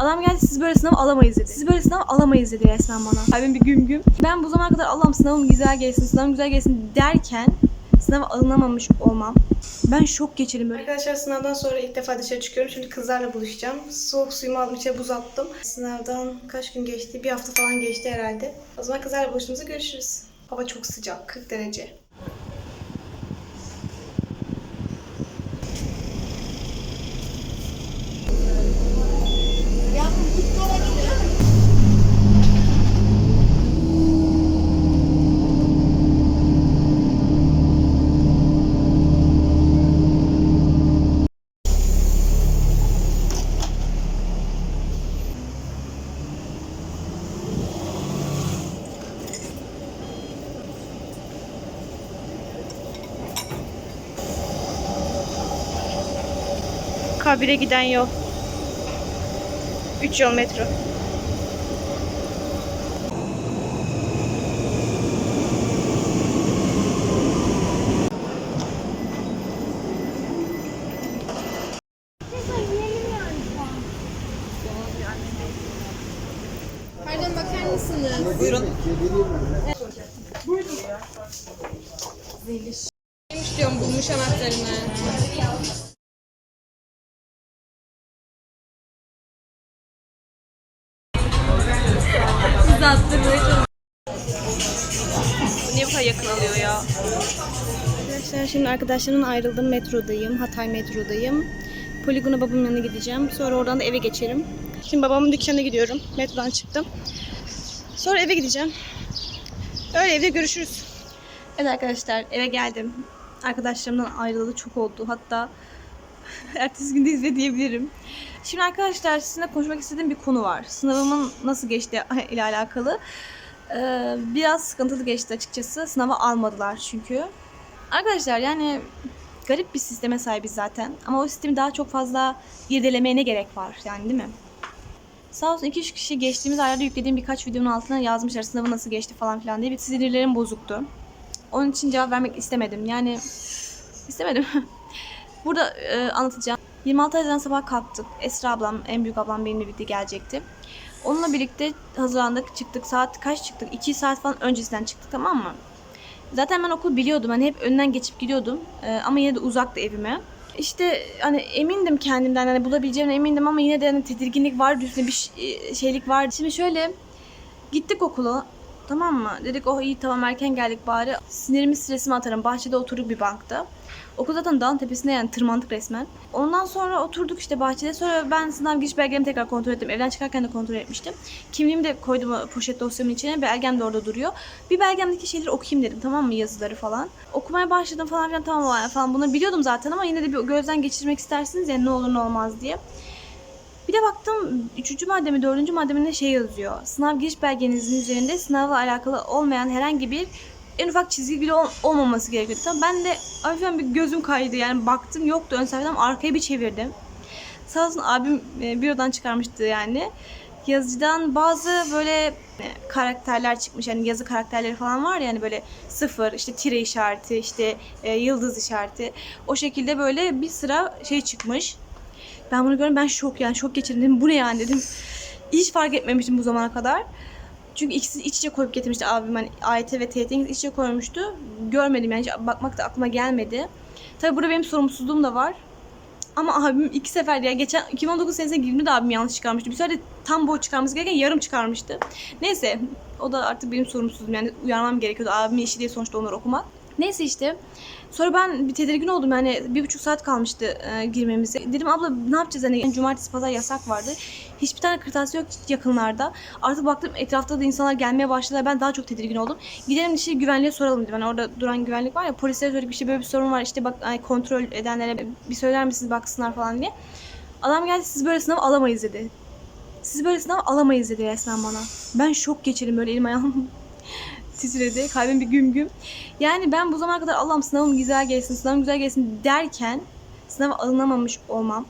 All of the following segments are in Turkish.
Adam geldi siz böyle sınav alamayız dedi. Siz böyle sınav alamayız dedi resmen bana. Kalbim bir güm güm. Ben bu zamana kadar Allah'ım sınavım güzel gelsin, sınavım güzel gelsin derken sınava alınamamış olmam. Ben şok geçirdim böyle. Arkadaşlar sınavdan sonra ilk defa dışarı çıkıyorum. Şimdi kızlarla buluşacağım. Soğuk suyumu aldım, içine buz attım. Sınavdan kaç gün geçti? Bir hafta falan geçti herhalde. O zaman kızlarla buluştuğumuzda görüşürüz. Hava çok sıcak, 40 derece. Kabire giden yol. 3 yol metro. Pardon bakar mısınız? Buyurun. Neymiş diyorum bulmuş anahtarını. Kadar yakın alıyor ya? Arkadaşlar şimdi arkadaşlarımla ayrıldım. Metrodayım. Hatay metrodayım. Poligona babamın yanına gideceğim. Sonra oradan da eve geçerim. Şimdi babamın dükkanına gidiyorum. Metrodan çıktım. Sonra eve gideceğim. Öyle evde görüşürüz. Evet arkadaşlar eve geldim. Arkadaşlarımdan ayrılalı çok oldu. Hatta ertesi gündeyiz ve diyebilirim. Şimdi arkadaşlar sizinle konuşmak istediğim bir konu var. Sınavımın nasıl geçti ile alakalı. Ee, biraz sıkıntılı geçti açıkçası. Sınava almadılar çünkü. Arkadaşlar yani garip bir sisteme sahibiz zaten. Ama o sistemi daha çok fazla irdelemeye ne gerek var yani değil mi? Sağ olsun 2-3 kişi geçtiğimiz aylarda yüklediğim birkaç videonun altına yazmışlar sınavı nasıl geçti falan filan diye. Bir sinirlerim bozuktu. Onun için cevap vermek istemedim. Yani istemedim. Burada e, anlatacağım. 26 Haziran sabah kalktık. Esra ablam, en büyük ablam benimle birlikte gelecekti. Onunla birlikte hazırlandık, çıktık. Saat kaç çıktık? 2 saat falan öncesinden çıktık tamam mı? Zaten ben okul biliyordum. Hani hep önünden geçip gidiyordum. E, ama yine de uzaktı evime. İşte hani emindim kendimden hani bulabileceğime emindim ama yine de hani tedirginlik vardı üstüne bir e, şeylik vardı. Şimdi şöyle gittik okula tamam mı? Dedik oh iyi tamam erken geldik bari. Sinirimi stresimi atarım. Bahçede oturduk bir bankta. Okul zaten dağın tepesinde yani tırmandık resmen. Ondan sonra oturduk işte bahçede. Sonra ben sınav giriş belgelerimi tekrar kontrol ettim. Evden çıkarken de kontrol etmiştim. Kimliğimi de koydum poşet dosyamın içine. Belgem de orada duruyor. Bir belgemdeki şeyleri okuyayım dedim tamam mı yazıları falan. Okumaya başladım falan filan tamam falan. Bunu biliyordum zaten ama yine de bir gözden geçirmek istersiniz ya ne olur ne olmaz diye. Bir de baktım 3. madde mi 4. madde mi ne şey yazıyor. Sınav giriş belgenizin üzerinde sınavla alakalı olmayan herhangi bir en ufak çizgi bile ol- olmaması gerekiyor. Tamam ben de hafiften bir gözüm kaydı yani baktım yoktu ön sayfadan arkaya bir çevirdim. Sağ olsun abim e, bürodan çıkarmıştı yani. Yazıcıdan bazı böyle e, karakterler çıkmış. Yani yazı karakterleri falan var ya hani böyle sıfır, işte tire işareti, işte e, yıldız işareti. O şekilde böyle bir sıra şey çıkmış. Ben bunu gördüm ben şok yani şok geçirdim dedim bu ne yani dedim. Hiç fark etmemiştim bu zamana kadar. Çünkü ikisi iç içe koyup getirmişti abim hani AYT ve TYT'yi iç içe koymuştu. Görmedim yani hiç bakmak da aklıma gelmedi. Tabii burada benim sorumsuzluğum da var. Ama abim iki sefer ya geçen 2019 senesine girdiğimde de abim yanlış çıkarmıştı. Bir sefer de tam boy çıkarması gereken yarım çıkarmıştı. Neyse o da artık benim sorumsuzluğum yani uyarmam gerekiyordu. Abimin işi diye sonuçta onları okumak. Neyse işte Sonra ben bir tedirgin oldum yani bir buçuk saat kalmıştı e, girmemize. Dedim abla ne yapacağız hani cumartesi pazar yasak vardı. Hiçbir tane kırtasiye yok yakınlarda. Artık baktım etrafta da insanlar gelmeye başladılar. Ben daha çok tedirgin oldum. Gidelim işte güvenliğe soralım dedim. Hani orada duran güvenlik var ya polislere söyledik işte böyle bir sorun var. İşte bak hani kontrol edenlere bir söyler misiniz baksınlar falan diye. Adam geldi siz böyle sınav alamayız dedi. Siz böyle sınav alamayız dedi resmen bana. Ben şok geçirdim böyle elim ayağım titredi. Kalbim bir güm güm. Yani ben bu zamana kadar Allah'ım sınavım güzel gelsin, sınavım güzel gelsin derken sınava alınamamış olmam,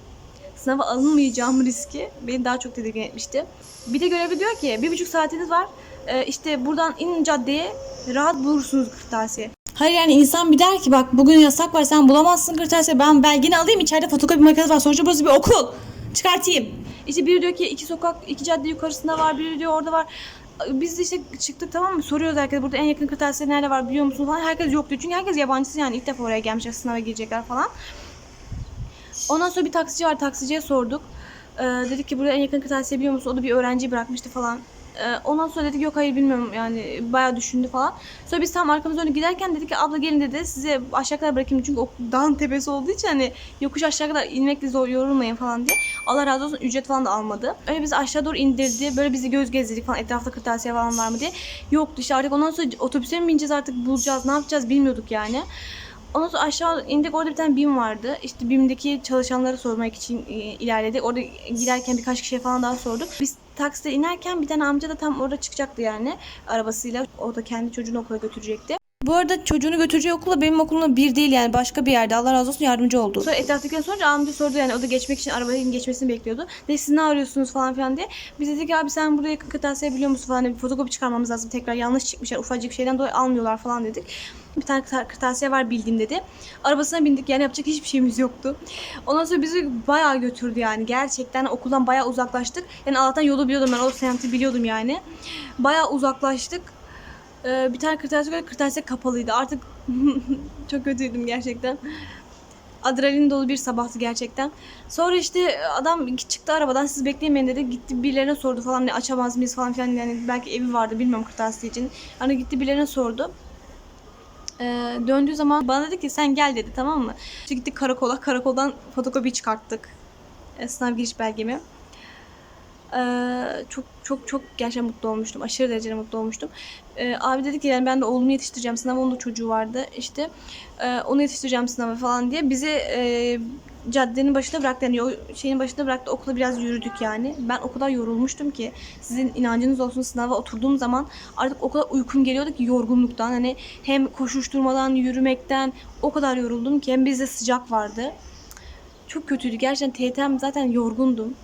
sınava alınmayacağım riski beni daha çok tedirgin etmişti. Bir de görevli diyor ki bir buçuk saatiniz var. Ee, işte buradan inin caddeye rahat bulursunuz kırtasiye. Hayır yani insan bir der ki bak bugün yasak var sen bulamazsın kırtasiye ben belgeni alayım içeride fotokopi makinesi var sonuçta burası bir okul çıkartayım. İşte biri diyor ki iki sokak, iki cadde yukarısında var, biri diyor orada var. Biz de işte çıktık tamam mı? Soruyoruz herkese burada en yakın kırtasiye nerede var biliyor musun falan. Herkes yok diyor. Çünkü herkes yabancısı yani ilk defa oraya gelmişler sınava girecekler falan. Ondan sonra bir taksici var. Taksiciye sorduk. Ee, dedik ki buraya en yakın kırtasiye biliyor musun? O da bir öğrenci bırakmıştı falan. Ee, ondan sonra dedik yok hayır bilmiyorum yani bayağı düşündü falan. Sonra biz tam arkamıza dönüp giderken dedik ki abla gelin dedi size aşağı kadar bırakayım çünkü o dağın tepesi olduğu için hani yokuş aşağı kadar inmekle zor yorulmayın falan diye. Allah razı olsun ücret falan da almadı. Öyle bizi aşağı doğru indirdi. Böyle bizi göz gezdirdik falan etrafta kırtasiye falan var mı diye. Yoktu işte artık ondan sonra otobüse mi bineceğiz artık bulacağız ne yapacağız bilmiyorduk yani. Ondan sonra aşağı indik orada bir tane BİM vardı. İşte BİM'deki çalışanları sormak için e, ilerledik. Orada giderken birkaç kişiye falan daha sorduk. Biz takside inerken bir tane amca da tam orada çıkacaktı yani arabasıyla. O da kendi çocuğunu okula götürecekti. Bu arada çocuğunu götüreceği okula benim okulumla bir değil yani başka bir yerde. Allah razı olsun yardımcı oldu. Sonra etraftakiler sorunca amca sordu yani o da geçmek için arabanın geçmesini bekliyordu. Dedi siz ne arıyorsunuz falan filan diye. Biz dedik abi sen buraya yakın kırtasiye biliyor musun falan bir fotokopi çıkarmamız lazım. Tekrar yanlış çıkmışlar ufacık şeyden dolayı almıyorlar falan dedik. Bir tane kırta- kırtasiye var bildiğim dedi. Arabasına bindik yani yapacak hiçbir şeyimiz yoktu. Ondan sonra bizi bayağı götürdü yani. Gerçekten okuldan bayağı uzaklaştık. Yani Allah'tan yolu biliyordum ben o semti biliyordum yani. Bayağı uzaklaştık. Ee, bir tane kırtasiye gördük, kırtasiye kapalıydı. Artık çok kötüydüm gerçekten. Adrenalin dolu bir sabahtı gerçekten. Sonra işte adam çıktı arabadan siz beklemeyin dedi. Gitti birilerine sordu falan ne açamaz mıyız falan filan yani belki evi vardı bilmiyorum kırtasiye için. Hani gitti birilerine sordu. Ee, döndüğü zaman bana dedi ki sen gel dedi tamam mı? İşte gittik karakola. Karakoldan fotokopi çıkarttık. Ee, sınav giriş belgemi. Ee, çok çok çok gerçekten mutlu olmuştum. Aşırı derecede mutlu olmuştum. Ee, abi dedi ki yani ben de oğlumu yetiştireceğim sınava. Onun da çocuğu vardı işte. Ee, onu yetiştireceğim sınava falan diye. Bizi e, caddenin başına bıraktı. Yani o şeyin başına bıraktı. Okula biraz yürüdük yani. Ben o kadar yorulmuştum ki. Sizin inancınız olsun sınava oturduğum zaman artık o kadar uykum geliyordu ki yorgunluktan. Hani hem koşuşturmadan, yürümekten o kadar yoruldum ki hem bizde sıcak vardı. Çok kötüydü. Gerçekten TYT'm zaten yorgundum.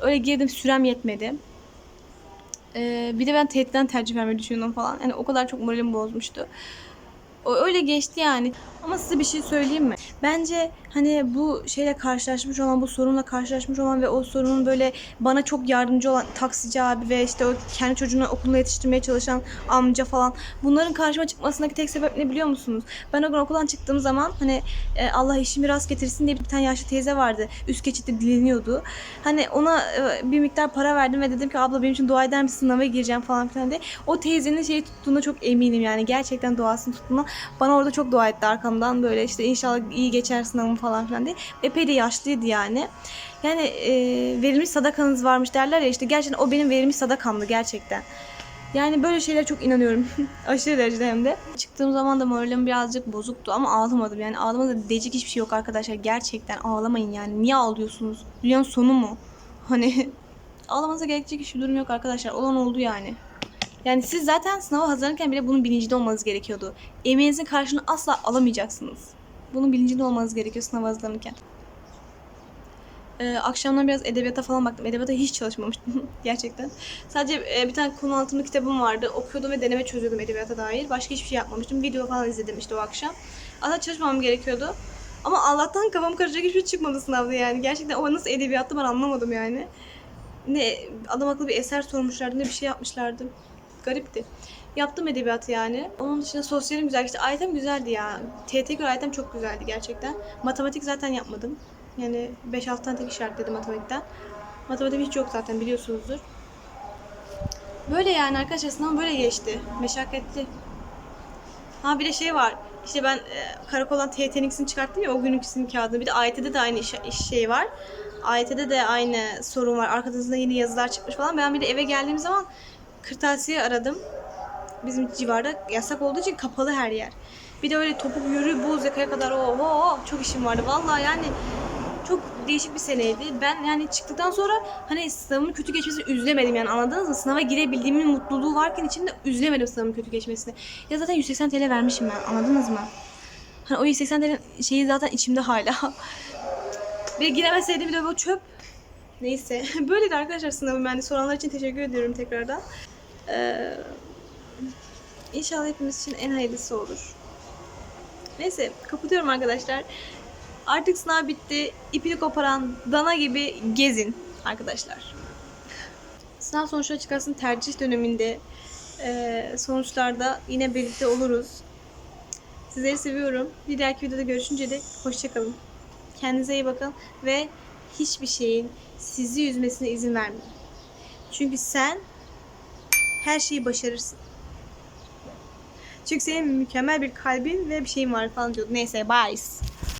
Öyle girdim sürem yetmedi. Ee, bir de ben TYT'den tercih vermeyi düşünüyordum falan. Yani o kadar çok moralim bozmuştu. O öyle geçti yani. Ama size bir şey söyleyeyim mi? Bence hani bu şeyle karşılaşmış olan, bu sorunla karşılaşmış olan ve o sorunun böyle bana çok yardımcı olan taksici abi ve işte o kendi çocuğunu okuluna yetiştirmeye çalışan amca falan. Bunların karşıma çıkmasındaki tek sebep ne biliyor musunuz? Ben o gün okuldan çıktığım zaman hani e, Allah işimi rast getirsin diye bir tane yaşlı teyze vardı. Üst geçitte dileniyordu. Hani ona e, bir miktar para verdim ve dedim ki abla benim için dua eder misin sınava gireceğim falan filan diye. O teyzenin şeyi tuttuğuna çok eminim yani. Gerçekten duasını tuttuğuna. Bana orada çok dua etti arkamdan böyle işte inşallah iyi geçer sınavım falan filan diye. Epey de yaşlıydı yani. Yani e, verilmiş sadakanız varmış derler ya işte gerçekten o benim verilmiş sadakamdı gerçekten. Yani böyle şeylere çok inanıyorum. Aşırı derecede hem de. Çıktığım zaman da moralim birazcık bozuktu ama ağlamadım. Yani ağlamada diyecek hiçbir şey yok arkadaşlar. Gerçekten ağlamayın yani. Niye ağlıyorsunuz? Dünyanın sonu mu? Hani ağlamanıza gerekecek hiçbir durum yok arkadaşlar. Olan oldu yani. Yani siz zaten sınava hazırlanırken bile bunun bilincinde olmanız gerekiyordu. Emeğinizin karşılığını asla alamayacaksınız. Bunun bilincinde olmanız gerekiyor sınava hazırlanırken. Ee, akşamdan biraz edebiyata falan baktım. Edebiyata hiç çalışmamıştım gerçekten. Sadece e, bir tane konu anlatımlı kitabım vardı. Okuyordum ve deneme çözüyordum edebiyata dair. Başka hiçbir şey yapmamıştım. Video falan izledim işte o akşam. Aslında çalışmam gerekiyordu. Ama Allah'tan kafam karışacak hiçbir şey çıkmadı sınavda yani. Gerçekten o nasıl edebiyattı ben anlamadım yani. Ne adam akıllı bir eser sormuşlardı ne bir şey yapmışlardı. Garipti. Yaptım edebiyatı yani. Onun dışında sosyalim güzel. İşte ayetem güzeldi ya. TYT göre ayetem çok güzeldi gerçekten. Matematik zaten yapmadım. Yani 5-6 tane tek işaretledim matematikten. Matematik hiç yok zaten biliyorsunuzdur. Böyle yani arkadaşlar sınav böyle geçti. Meşakkatli. Ha bir de şey var. İşte ben e, karakoldan TYT'ninkisini çıkarttım ya o gününkisinin kağıdını. Bir de AYT'de de aynı iş, iş şey var. AYT'de de aynı sorun var. Arkasında yeni yazılar çıkmış falan. Ben bir de eve geldiğim zaman kırtasiye aradım. Bizim civarda yasak olduğu için kapalı her yer. Bir de öyle topuk yürü buz yakaya kadar o çok işim vardı. Vallahi yani çok değişik bir seneydi. Ben yani çıktıktan sonra hani sınavımın kötü geçmesini üzülemedim yani anladınız mı? Sınava girebildiğimin mutluluğu varken içinde üzülemedim sınavımın kötü geçmesini. Ya zaten 180 TL vermişim ben anladınız mı? Hani o 180 TL şeyi zaten içimde hala. Ve giremeseydim bir de bu çöp. Neyse. Böyleydi arkadaşlar sınavım. De soranlar için teşekkür ediyorum tekrardan. Ee, inşallah hepimiz için en hayırlısı olur. Neyse kapatıyorum arkadaşlar. Artık sınav bitti. İpini koparan dana gibi gezin. arkadaşlar. Sınav sonuçları çıkarsın tercih döneminde eee, sonuçlarda yine birlikte oluruz. Sizleri seviyorum. Bir dahaki videoda görüşünce de hoşçakalın. Kendinize iyi bakın ve hiçbir şeyin sizi üzmesine izin vermeyin. Çünkü sen her şeyi başarırsın. Çünkü senin mükemmel bir kalbin ve bir şeyin var falan diyordu. Neyse bye.